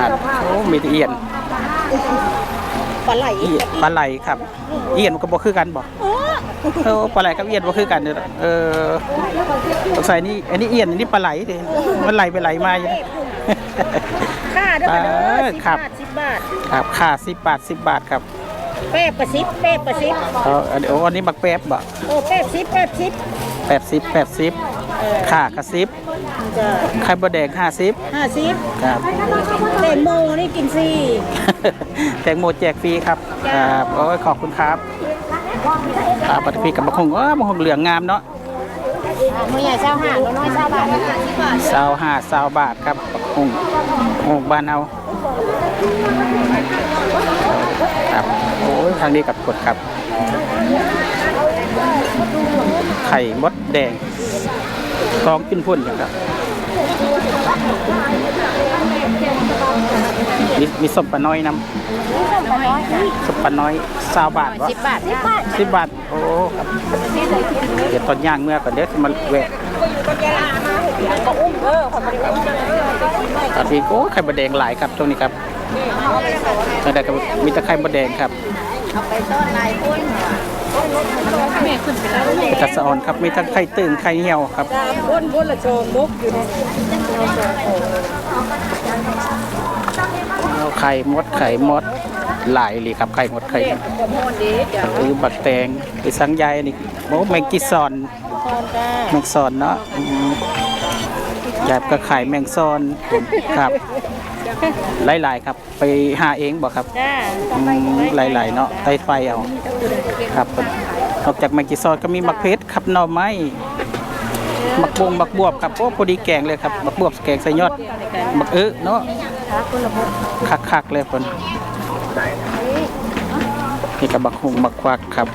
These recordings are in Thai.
อะโอ้มีแต่เอียนปลาไหลเอียนปลาไหลครับ เอียนมันก็บ่คือกันบ่เออปลาไหลกับเอียนบ่คือกันเด้อเออสงสัยนี่อันนี้เอียนอันนี้ปลาไหลเด้มันไหลไปไหลมาอยู่ค่าเด้อค่ะเด้อเออสิบครับบาทสิบบาทครับค่า10บาท10บาทครับแป๊บประสิบแป๊บประสิบเอออันนี้โอ้อันนี้บักแป๊บบ่โอ้ แป๊บสิบแป๊บสิบ80 80ค่ากระซิบจะไข่บดแดง50ห้าสิบครับแตงโมนี่กินฟรีแตงโมแจกฟรีครับ ครับโอ้ยขอบคุณครับครับปฏิพีกับบะคงเออบะคงเหลืองงามเนาะมือใหญ่เจ้าห่างน้อยเจ้าบาทห้าสิบบาทสาวห้าสาวบาทครับบะคงโอ้บ้านเอาครับ โอ้ยทางนี้กับกดครับ ไข่มดแดงท้องกินพุ่นครับมีมีส้มปลาน้อยนำส้มปลาน้อยสาวบาทวะสิบบาทสิบบาทสิบบาท โอ้ครับเดี๋ยวตอนย่างเมื่อก่อนเดี๋ยวจะมาแวะก็อุ้มเออคนบริโภคตอนนี้โอ้ไข่มดแดงหลายครับตรงนี้ครับตอนนี้ก็มีแต่ไข่มดแดงครับ เอาไปต้อนนายพุ่นแม่ขึ้นไปแล้วเป็นตัดสะออนครับมีทั้งไข่ตึงไข่เหี่ยวครับตามพุ่นพุ่นละโชงมุกอยู่เอาไข่มดไข่มดหลายเลยครับไข่มดไข่มดกระโมนดีจ้ะหรือบักแตงหรือสังใยนี่โอ้แมงกิซอนตอนจ้าแมงซอนเนาะ อืมยายก็ขายแมงซอนครับ หลายๆครับ ไปหาเองบอกครับจ้าอืมหลายๆเนาะไตไฟเอาครับนอกจากแมงกิซอนก็มีมักเพชรครับหน่อไม้มักบงมักบวบครับโอ้พอดีแกงเลยครับมักบวบแกงใส่ยอดมักเออเนาะคักๆเลยคนนี่กับบักฮุงบักควักครับ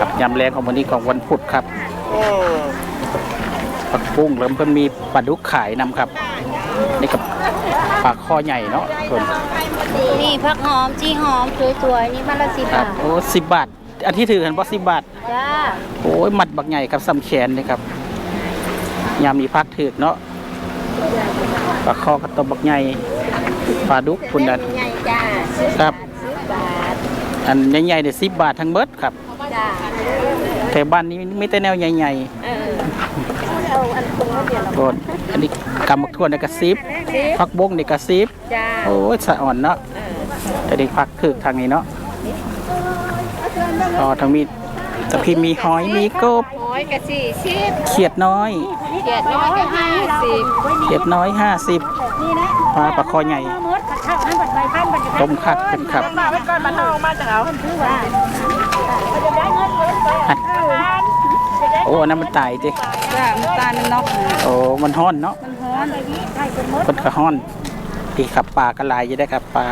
ครับยำแรงของวันนี้ของวันพุธครับ ปักปุ้งแล้วเพิ่นมีปลาดุกขายนำครับ นี่กับปลาคอใหญ่เนาะคนนี่ผักหอมจีหอมสวยๆนี่มาละสิบครับบาทโอ้สิบบาท อันที่ถือกันบ่สิบบาท จ้าโอ้ยมัดบักใหญ่ครับซ้ำแขนนี่ครับยามมีพักถือกเนาะปลาคอกระตบบักใหญ่ปลาดุกพุ่นดันใหญ่จ้าครับบาทอันใหญ่ๆเดี๋ยวสิบบาททั้งเบิดครับจ้าแต่บ้านนี้มีแต่แนวใหญ่เออเอาอันตรงระเบียบๆ โดนอันนี้กำบักทั่วในกระซิบพักบงในกระซิบจ้าโอ้ยสะอ่อนเนาะแต่เด็กพักถือกทางนี้เนาะก็ทางมีจะพี่มีหอยมีกบหอยกะสี่สิบเขียดน้อยเกียดน้อยก็ห้าสิบเขียดน้อยห้าสิบปลาปลาคอใหญ่มดข้าวนั้นบัดใบพันบัดจะต้มคักเป็นครับมาไว้ก่อนมันเอามาจากเอาคือว่าจะได้ อ้อันนั้นมันตายจิจ้ามันตาลมันนกโอ้มันฮ้อนเนาะมันฮ้อนได้เป็นมดมันก็ฮ้อนที่ขับปลากระลายจะได้ครับปลา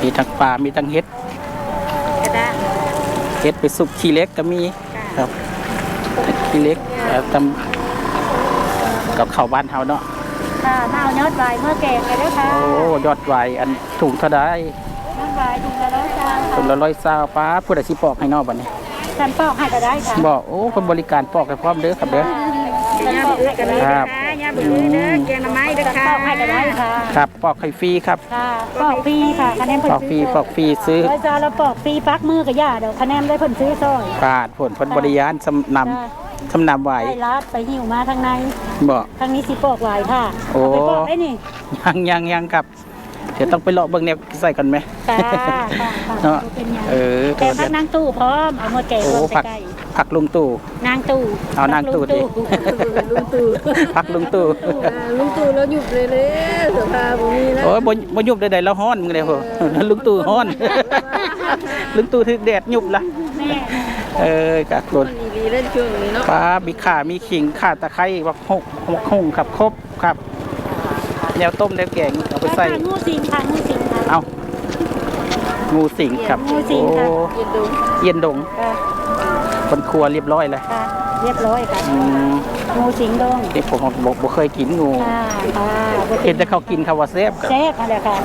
มีทั้งปลา มีทั้งเห็ดกระดาษเห็ดไปสุกขี้เล็กก็มีครับขี้เล็กเอ่อตำกับข้าวบ้านเฮาเนาะค่ะมาเอายอดใบเมื่อแกงเลยด้วยค่ะโอ้ยอดไวอันถุงเท่าไดยอดใบถุงละร้อยจ้าถุงละร้อยซาวป้าผู้ใดสิปอกให้เนอกบัดนี้ ฉันปอกให้ก็ได้ค่ะบอกโอ้คนบริการปอกให้พร้อมเด้อครับเด้อฉันปอกให้ก็ได้ครับย่าบุญเด้อแกงหน่อไม้เด้อค่ะปอกให้ก็ได้ค่ะครับปอกให้ฟรีครับค่ะปอกฟรีค่ะคะแนนปอกฟรีปอกฟรีซื้อร้อยจ้าเราปอกฟรีปักมือกับย่าเดี๋ยวคะแนนได้ผลซื้อซอยปาดผลผลบริยานสำนำสำนำไหวได้รัดไปหิวมาทางในบอก ทางนี้สิปอกหลายค่ะโอ้ เอาไปปอกได้นี่ยังยังยังครับเดี๋ยวต้องไปเลาะเบิ่งแนวใส่กันไหมค่ะค่ะค่ะเนาะเป็นหยังเออแกงพักนางตู้พร้อม เอามาแกงโอ้รวมผักใกล้ผักลุงตู่ๆนางตู้เอานางตู้ดิลุงตู่ผักลุงตู่ลุงตู่แล้วหยุดเลยเลยสภาพนี้แล้วโอ้ยบ่บ่ยุบใดๆแล้วฮ้อนมึงเลยโหลุงตู่ฮ้อนลุงตู่ถึกแดดยุบละแม่เออกะกลนดีเล่นช่วงนี้เนาะปลามีข่ามีขิงข่าตะไคร้บักหกบักหุ่งครับครบครับ แนวต้มแนวแกงเอาไปใส่งูสิงค่ะงูสิงค่ะ เอางูสิงครับงูสิงค่ะโอ้เย็นดูเย็นดงค่ะคนครัวเรียบร้อยเลยค่ะเรียบร้อยค่ะอืมงูสิงดงนี่ผมบอกบ่เคยกินงูค่ะค่ะเห็นแต่เขากินคำว่าแซ่บครับแซ่บค่ะเดี๋ยวค่ะ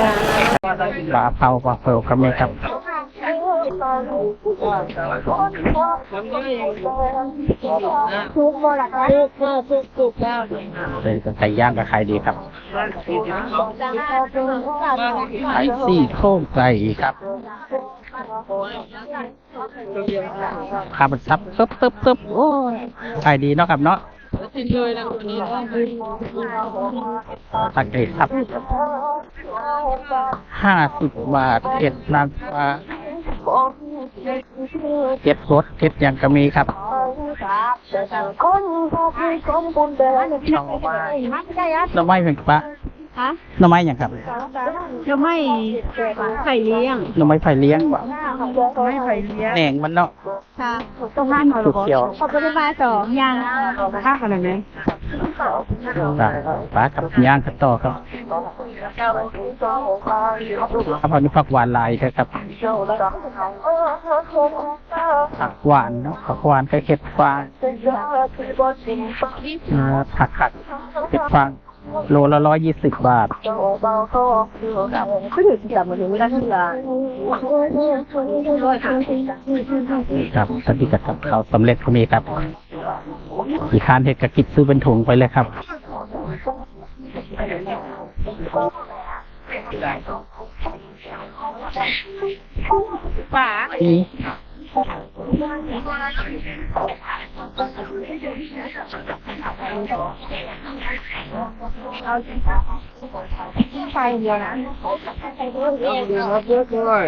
ค่ะปลาเผาปลาเผาครับแม่ครับ ทุกโมละทุกทุกทุกทุกแล้วเป็นไก่ย่างกับไข่ดีครับไข่ซี่โครงไก่ครับข้ามันซับตึ๊บตึ๊บตึ๊บโอ้ยไข่ดีเนาะครับเนาะตักไก่ซับห้าสิบบาทเอ็ดนางฟ้า เจ็ดรสเจ็ดอย่างก็มีครับคนพอคุยสมบูรณ์เดินหน่อไม้หน่อไม้เป็นปะฮะหน่อไม้อย่างครับจะไม่ไข่เลี้ยงหน่อไม้ไผ่เลี้ยงบ่ไม่ไผ่เลี้ยงแหน่งมันเนาะค่ะต้องห้ามสุกเขียวขอบคุณมาสองยังข้าวอะไรไหมได้ ปลากับย่างกับต่อครับครับอันนี้ผักหวานลายครับผักหวานเนาะผักหวานกับเห็ดฟางอ่าผักขัดเห็ดฟางโลละร้อยยี่สิบบาทก็ถือจับมือถือไม่ได้ทุกอย่างนี่ครับตอนนี้กับเขาวสำเร็จก็มีครับ อีคานเห็ดกระกิดซื้อเป็นถุงไปเลยครับป่านี่ไฟเดียวนะไฟเดียวเดียวเยอะเลย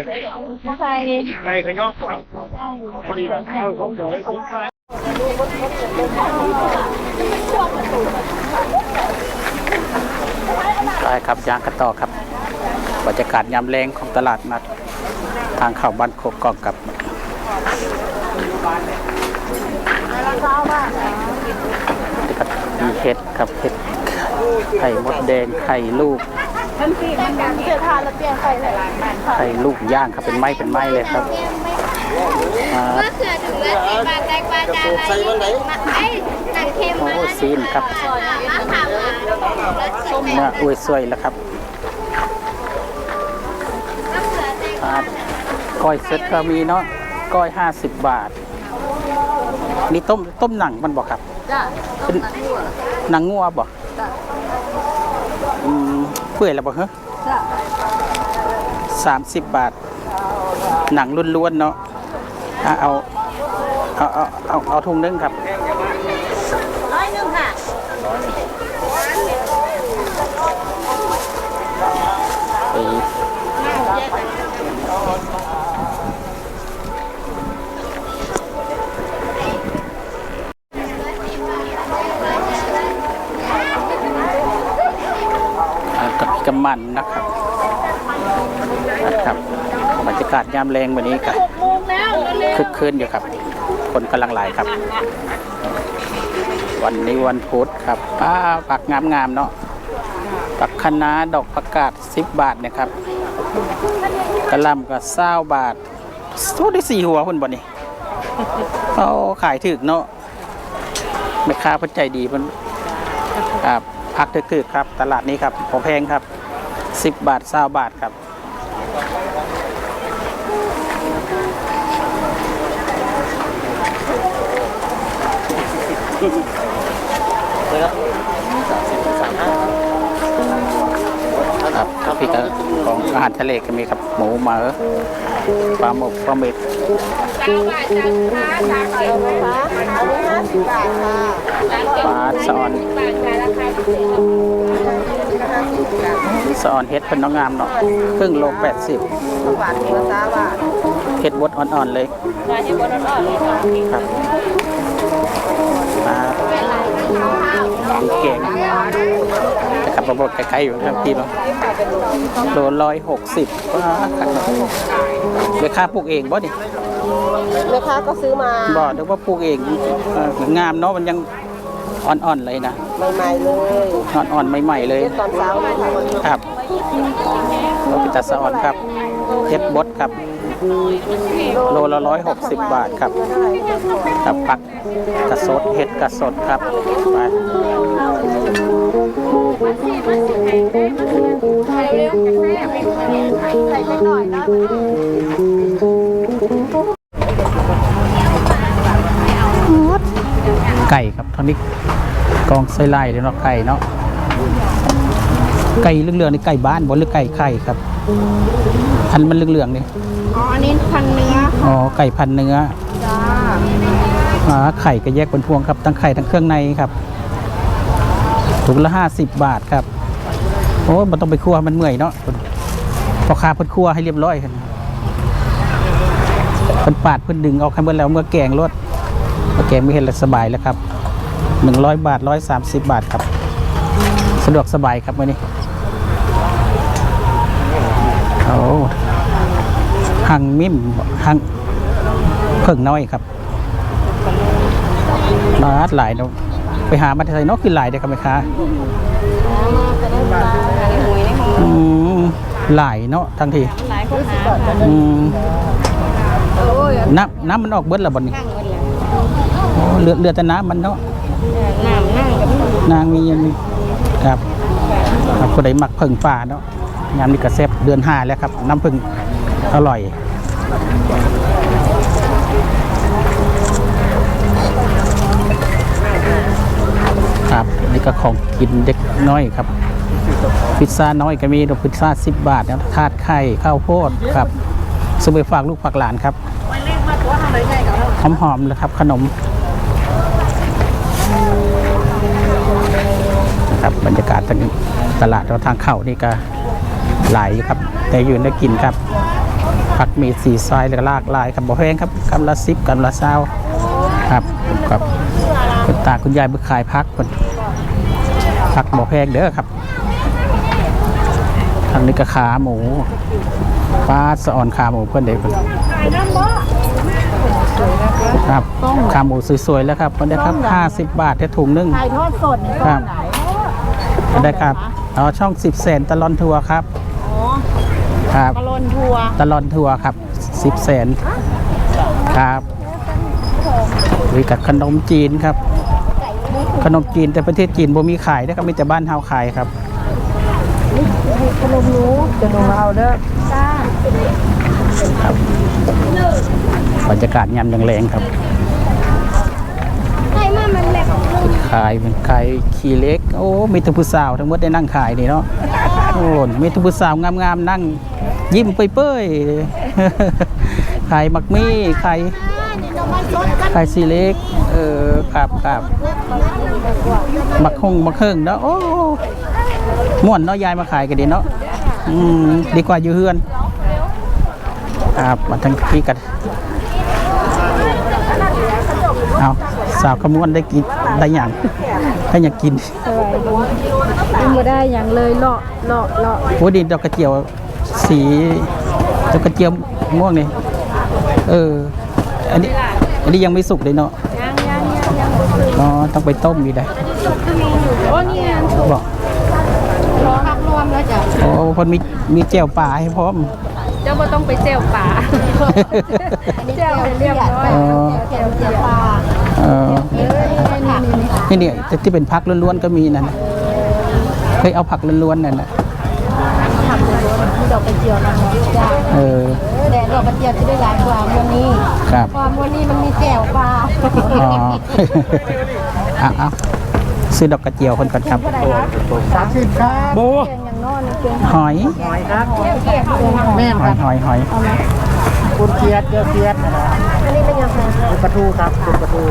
ไฟในขยอกพอ ได้ครับย่างกันต่อครับบรรยากาศยามแรงของตลาดนัด ทางเข้าบ้านโคกกองกับมีเห็ดครับเห็ดไข่มดแดงไข่ลูกไข่ลูกย่างครับเป็นไม้เป็นไม้เลยครับ เขือถุงละสิบบาทแตงกวาจานละยี่สิบบาทไอ้หนังเค็มมาโอ้ซีนครับ มะขามหวานสิบเนื้ออุ้ยสวยแล้วครับมะเขือแตงกอ่าวาก้อยเซ็ตก็มีเนาะก้อยห้าสิบาท นี่ต้มต้มหนังมันบอกครับ จ้ะเป็นหนังงัวบอกจ้ะอืมเปื่อยแล้วบอกเหรอจ้ะสามสิบบาท หนังล้วนๆเนาะ อะเอาเอาเอาเอาเอาถุงนึงครับร้อยหนึ่งค่ะไปอะกับกำมันนะครับนะครับบรรยากาศยามแรงวันนี้กับ คึกคืนอยู่ครับ คนกำลังไหลครับ วันนี้วันพุธครับป้าผักงามๆเนาะผักคะน้าดอกประกาศสิบบาทนะครับกระลำก็เศร้าบาทสู้ได้สี่หัวคนบ่นี่เขาขายถึกเนาะแม่ค้าเพันใจดีเพิ่นครับพักถึกๆครับ ตลาดนี้ครับพอแพงครับสิบบาทเศร้าบาทครับ ครับพี่ก็ของอาหารทะเลก็มีครับหมูหมาปลาหมกปลาหมึกปลาสอนสอนเฮ็ดเป็นน้องงามเนาะครึ่งโลแปดสิบเนื้อซาบะเฮ็ดบดอ่อนๆเลยหวานที่บนอ่อนๆเลยค่ะครับ ปลาดีเก่งนะครับประบดใกล้ๆอยู่ครับพี่เนาะโลร้อยหกสิบว้าครับไปค่าปลูกเองบ่ดิแม่ค้าก็ซื้อมาบ่เดี๋ยวว่าปลูกเองเอองามเนาะมันยังอ่อนๆเลยนะใหม่ๆเลยอ่อนๆใหม่ๆเลยตอนเช้าเลยค่ะครับโลปิตาสะออนครับเฮ็ดบดครับ โลละร้อยหกสิบบาทครับกับผักกระสดเห็ดกระสดครับไปไก่ครับทอนิกกองไส้ไล่เดี๋ยเนาะไก่เนาะไก่เรื่องๆในไก่บ้านบนหรือไก่ไข่ครับ อันมันเหลืองๆนี่อ๋ออันนี้พันเนื้ออ๋อไก่พันเนื้อจ้าอ่าไข่ก็แยกเป็นพวงครับทั้งไข่ทั้งเครื่องในครับถุงละห้าสิบบาทครับโอ้ยมันต้องไปคั่วมันเมื่อยเนาะพอคาเพิ่นคั่วให้เรียบร้อยครับเพิ่นปาดเพิ่นดึงออกให้เมื่อแล้วเมื่อแกงรสเมื่อแกงไม่เห็นแล้วสบายแล้วครับหนึ่งร้อยบาทร้อยสามสิบบาทครับ สะดวกสบายครับมื่อนี้โอ้ หังมิมหังเพิ่งน้อยครับหลายหลายเนาะไปหามาใส่เนาะคือหลายเด้อครับแม่ค้าอืมหลายเนาะทั้งทีหลายคนหาอืมน้ำน้ำมันออกเบิดแล้วบ่นี่นั่งกันเลยโอ้เหลือเหลือแต่น้ำมันเนาะน้ำนั่งกับนางมียังมีครับ ครับคนใดมักเพิ่งป่าเนาะงานนี้ก็แซ่บเดือนห้าแล้วครับ น้ำผึ้ง อร่อย ครับนี่ก็ของกินเด็กน้อยครับ พิซซ่าน้อยก็มีดอกพิซซ่า10บาทนะทาดไข่ข้าวโพดครับซื้อไปฝากลูกฝากหลานครับหอมๆเลยครับ ขนมครับบรรยากาศทางตลาดเราทางเข้านี่ก็หลายครับ แต่อยู่ได้กินครับ ผักมีสีซอยแล้วก็ลากหลายครับบ่แพงครับกำละสิบกำละเศร้าครับครับคุณตาคุณยายบุขายพักคนผักบ่แพงเด้อครับทางนี้ก็ขาหมูปลาสะอ่อนขาหมูเพื่อนเด็กครับขาหมูสวยๆแล้วครับเพื่อนได้ครับ 50 บาทแค่ถุงหนึงถ่ายทอดสดนี่ครับได้ครับเอาช่อง10แสนตลอนทัวร์ครับอ๋อ ครับมาลนทัวร์ตลอนทัวร์ครับ10แสนครับมีกับขนมจีนครับ ขนมจีนแต่ประเทศจีนบ่มีขายนะครับมีแต่บ้านเฮาขายครับขนมรู้จะนมเอาเด้อจ้าครับบรรยากาศยามยังแรงครับใครมามันแบบขายเป็นขายขี้เล็ก โอ้มีแตุผู้สาวทั้งหมดได้นั่งขายนี่เนาะโอ้มีแตุผู้สาวงามๆนั่ง ยิ้มเป้ยๆขายมักมี่ขายขายสีเล็ก เออครับครับมักคงมักเคิงเนาะโอ้ม่วนเนาะยายมาขายกันดีเนาะอืมดีกว่าอยู่เฮือนครับมาทั้งที่กันเอาสาวขมวนได้กินได้อย่างได้อย่างกินยังไม่ได้อย่างเลยเลาะเลาะเลาะโอ้ดีดอกกระเจียว สีดอกกระเจียวม่วงนี่เออ อันนี้ อันนี้ยังไม่สุกเลยเนาะยังยังยังยังบ่ซื้ออ๋อต้องไปต้มอยู่ได้โอ้นี่อันถูกบอกรอพักรวมแล้วจ้ะโอ้เพนมีมีแจ่วปลาให้พร้อมเจ้าบ่ต้องไปเจลป่าเจลให้เรียบร้อยอ๋อเจลเจลป่าเออเอ้ยนี่นี่นี่นี่เนี่ยที่เป็นพักล้วนๆก็มีนั่นน่ะเคยเอาผักล้วนๆนั่นน่ะทำเลยมี ดอกกระเจียวนะจ้าเออ แต่ดอกกระเจียวจะได้หลายกว่าวันนี้ครับ ความวันนี้มันมีแจ่วปลาอ๋อเอาเอาซื้อดอกกระเจียวคนก่อนครับสามสิบครับโบเพียงอย่างนอนเพียงหอย หอยครับเพียงเพียงแม่นหคอรัยบหอยหอยคุณเกียรติเจอเกียรติอันนี้เป็นยังไง คุณประตูครับคุณประตู